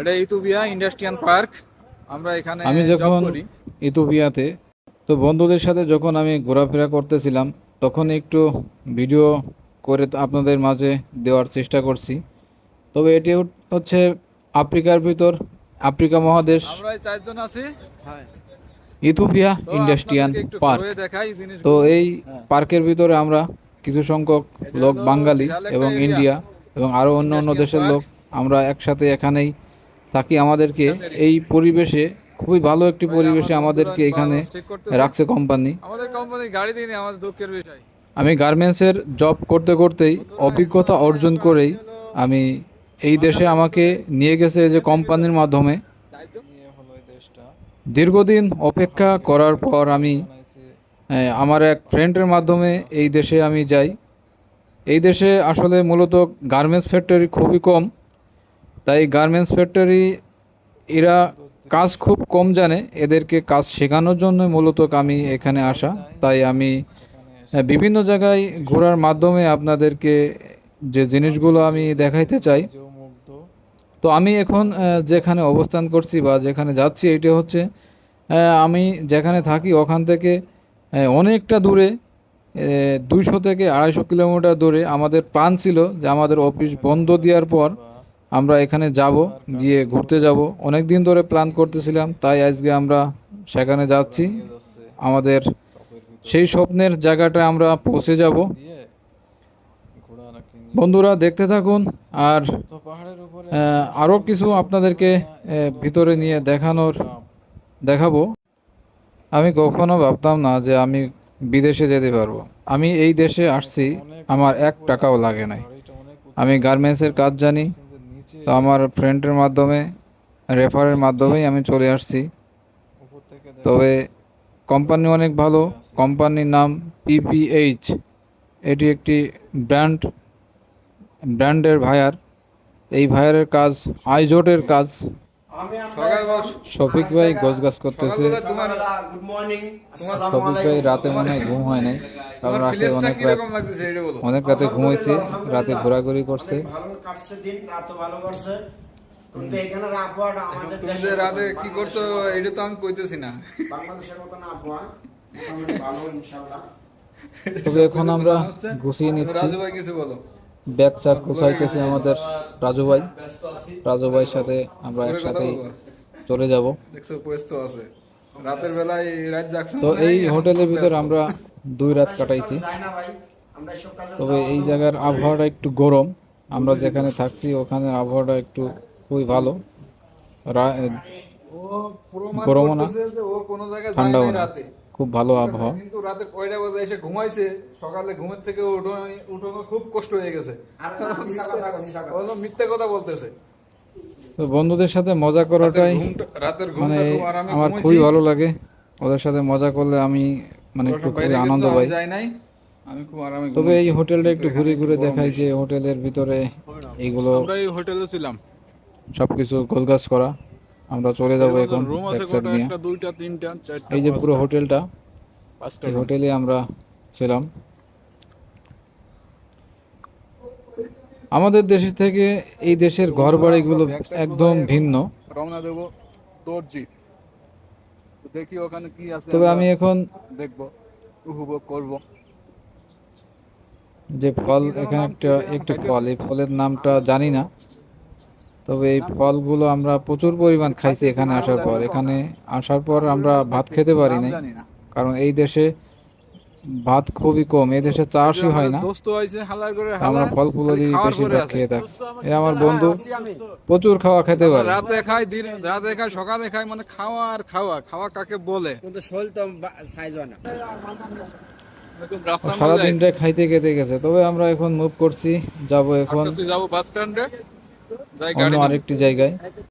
এটা ইতুবিয়া industrial park. আমরা এখানে আমি যখন। ইথোপিয়াতে তো বন্ধুদের সাথে যখন আমি ঘোরাফেরা করতেছিলাম তখন একটু ভিডিও করে আপনাদের মাঝে দেওয়ার চেষ্টা করছি। তবে এটি হচ্ছে আফ্রিকার ভিতর আফ্রিকা মহাদেশ। আমরা এই চারজন আছি। ইথোপিয়া তো ইন্ডাস্ট্রিয়াল পার্ক। তো এই পার্কের ভিতরে আমরা কিছু সংখ্যক লোক বাঙালি এবং ইন্ডিয়া এবং আরও অন্য অন্য দেশের লোক। আমরা একসাথে এখানেই থাকি আমাদেরকে এই পরিবেশে খুবই ভালো একটি পরিবেশে আমাদেরকে এখানে। রাখছে কোম্পানি আমাদের কোম্পানি গাড়ি দিইনি আমাদের দুঃখের বিষয়। আমি গার্মেন্টসের জব করতে করতেই অভিজ্ঞতা অর্জন করেই আমি এই দেশে আমাকে নিয়ে গেছে যে কোম্পানির মাধ্যমে। দীর্ঘদিন অপেক্ষা করার পর আমি আমার এক ফ্রেন্ডের মাধ্যমে এই দেশে আমি যাই। এই দেশে আসলে মূলত গার্মেন্টস ফ্যাক্টরি খুবই কম। তাই গার্মেন্টস ফ্যাক্টরি এরা কাজ খুব কম জানে, এদেরকে কাজ শেখানোর জন্য মূলত আমি এখানে আসা। তাই আমি বিভিন্ন জায়গায় ঘোরার মাধ্যমে আপনাদেরকে যে জিনিসগুলো আমি দেখাইতে চাই, তো আমি এখন যেখানে অবস্থান করছি বা যেখানে যাচ্ছি, এটা হচ্ছে আমি যেখানে থাকি, ওখান থেকে অনেকটা দূরে দুইশো থেকে আড়াইশো কিলোমিটার দূরে আমাদের প্ল্যান ছিল যে আমাদের অফিস বন্ধ দেওয়ার পর আমরা এখানে যাব গিয়ে ঘুরতে যাব। অনেক দিন ধরে প্ল্যান করতেছিলাম তাই আজকে আমরা সেখানে যাচ্ছি। আমাদের সেই স্বপ্নের জায়গাটা আমরা পৌঁছে যাব। বন্ধুরা দেখতে থাকুন আর আরও কিছু আপনাদেরকে ভিতরে নিয়ে দেখানোর দেখাবো। আমি কখনো ভাবতাম না যে আমি বিদেশে যেতে পারব। আমি এই দেশে আসছি আমার এক টাকাও লাগে নাই। আমি গার্মেন্টসের কাজ জানি তো আমার ফ্রেন্ডের মাধ্যমে রেফারের মাধ্যমেই আমি চলে আসছি। তবে কোম্পানি অনেক ভালো কোম্পানির নাম পিপিএইচ এটি একটি ব্র্যান্ড ব্র্যান্ডের ভায়ার এই ভায়ারের কাজ আইজোটের কাজ। শফিক ভাই গোছ গাছ করতেছে শফিক ভাই রাতে মনে হয় ঘুম হয় নাই। কারণ রাতে অনেক রাত রকম লাগতেছে এটা বলো। অনেক রাতে ঘুমাইছে রাতে ঘোরাঘুরি করছে। ভালো কাটছে দিন রাত ভালো করছে। কিন্তু এখানে আবহাওয়াটা আমাদের তুমি রাতে কি করছ এটা তো আমি কইতেছি না। বাংলাদেশের মতন আবহাওয়া ভালো ইনশাআল্লাহ। তবে এখন আমরা গুছিয়ে নিচ্ছি। রাজু ভাই কিছু বলো। ব্যাগ গুছাইতেছে আমাদের রাজু ভাই। রাজু ভাইয়ের সাথে আমরা বলব। চলে যাব। দেখছ ব্যস্ত আছে। রাতের বেলায় রাত জাগছো তো এই হোটেলের ভিতর আমরা দুই রাত কাটাইছি। তবে এই জায়গার আবহাওয়াটা একটু গরম। আমরা যেখানে থাকছি ওখানে আবহাওয়াটা একটু খুবই ভালো। গরমও না, ঠান্ডাও না। খুব ভালো আবহাওয়া। কিন্তু রাতে কয়টা বাজে এসে ঘুমাইছে? সকালে ঘুমের থেকে উঠোনো উঠোনো খুব কষ্ট হয়ে গেছে। মিথ্যে কথা বলতেছে। তো বন্ধুদের সাথে মজা করাটাই রাতের মানে ঘুমটা খুব আরামে আমার খুবই ভালো লাগে। ওদের সাথে মজা করলে আমি মানে একটু খুবই আনন্দ পাই। আমি খুব আরামে তবে এই হোটেলটা একটু ঘুরে ঘুরে দেখাই যে হোটেলের ভিতরে এইগুলো আমরা এই হোটেলে ছিলাম। সবকিছু গোছগাছ করা। আমরা চলে যাব এখন নিয়ে। একটা দুইটা তিনটা চারটা এই যে পুরো হোটেলটা পাঁচটা এই হোটেলে আমরা ছিলাম। আমাদের দেশ থেকে এই দেশের ঘর বাড়িগুলো একদম ভিন্ন। রওনা দেবো। দর্জি। দেখি ওখানে কি আছে তবে আমি এখন দেখব উপভোগ করব। যে ফল এখানে একটা একটা ফল এই ফলের নামটা জানি না। তবে এই ফলগুলো আমরা প্রচুর পরিমাণ খাইছি এখানে আসার পর। এখানে আসার পর আমরা ভাত খেতে পারি নাই। না। কারণ এই দেশে ভাত খুবই কম এই দেশে চাষই হয় না। আমরা ফল খাওয়ার বেশিরভাগ খেয়ে থাকছি এ আমার বন্ধু প্রচুর খাওয়া খেতে পারে। রাতে খাই দিন রাতে খাই সকালে খাই মানে খাওয়া আর খাওয়া খাওয়া কাকে বলে? কিন্তু শরীর তো সাইজ হয় না। সারা দিনটা খাইতে খেতে গেছে। তবে আমরা এখন মুভ করছি যাব এখন যাব বাস স্ট্যান্ডে অন্য আরেকটি জায়গায়।